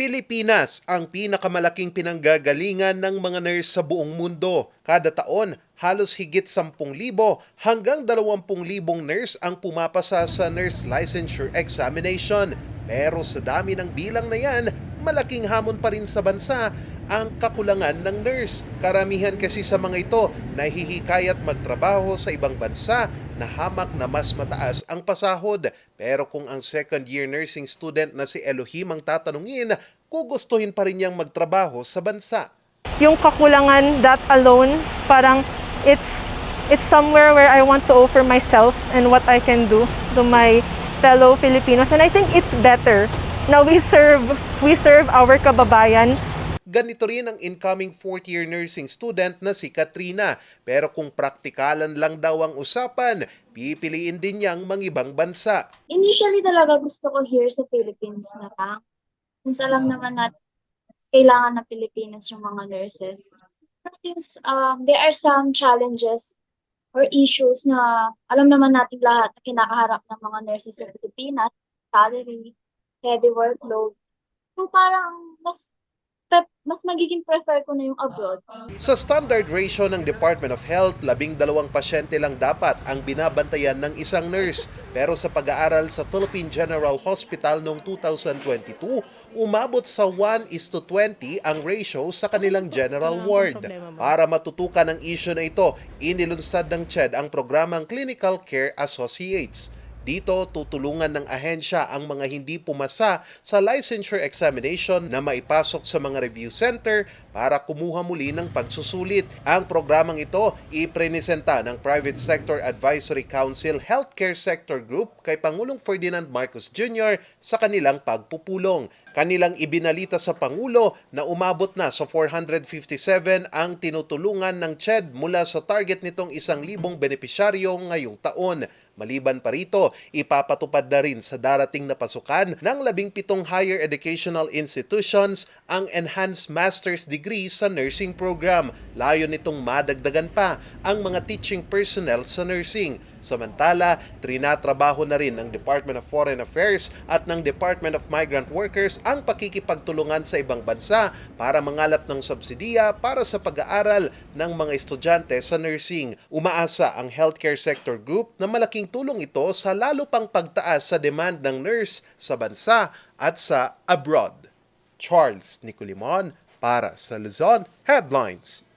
Pilipinas ang pinakamalaking pinanggagalingan ng mga nurse sa buong mundo. Kada taon, halos higit 10,000 hanggang 20,000 nurse ang pumapasa sa nurse licensure examination. Pero sa dami ng bilang na yan, malaking hamon pa rin sa bansa ang kakulangan ng nurse. Karamihan kasi sa mga ito nahihikayat magtrabaho sa ibang bansa na hamak na mas mataas ang pasahod. Pero kung ang second year nursing student na si Elohim ang tatanungin, gugustuhin pa rin niyang magtrabaho sa bansa. yung kakulangan that alone parang it's it's somewhere where I want to offer myself and what I can do to my fellow Filipinos and I think it's better now we serve we serve our kababayan Ganito rin ang incoming fourth year nursing student na si Katrina. Pero kung praktikalan lang daw ang usapan, pipiliin din niyang mangibang bansa. Initially talaga gusto ko here sa Philippines na lang. Since alam naman natin, kailangan ng Pilipinas yung mga nurses. But since um, there are some challenges or issues na alam naman natin lahat na kinakaharap ng mga nurses sa Pilipinas, salary, heavy workload. So parang mas pre- mas magiging prefer ko na yung abroad. Sa standard ratio ng Department of Health, labing dalawang pasyente lang dapat ang binabantayan ng isang nurse. Pero sa pag-aaral sa Philippine General Hospital noong 2022, umabot sa 1 is to 20 ang ratio sa kanilang general ward. Para matutukan ang issue na ito, inilunsad ng CHED ang programang Clinical Care Associates. Dito, tutulungan ng ahensya ang mga hindi pumasa sa licensure examination na maipasok sa mga review center para kumuha muli ng pagsusulit. Ang programang ito iprenesenta ng Private Sector Advisory Council Healthcare Sector Group kay Pangulong Ferdinand Marcos Jr. sa kanilang pagpupulong. Kanilang ibinalita sa Pangulo na umabot na sa 457 ang tinutulungan ng CHED mula sa target nitong isang libong benepisyaryo ngayong taon. Maliban pa rito, ipapatupad na rin sa darating na pasukan ng labing pitong higher educational institutions ang Enhanced Master's Degree sa nursing program. Layo nitong madagdagan pa ang mga teaching personnel sa nursing. Samantala, trinatrabaho na rin ng Department of Foreign Affairs at ng Department of Migrant Workers ang pakikipagtulungan sa ibang bansa para mangalap ng subsidiya para sa pag-aaral ng mga estudyante sa nursing. Umaasa ang Healthcare Sector Group na malaking tulong ito sa lalo pang pagtaas sa demand ng nurse sa bansa at sa abroad. Charles Nicolimon para sa Luzon Headlines.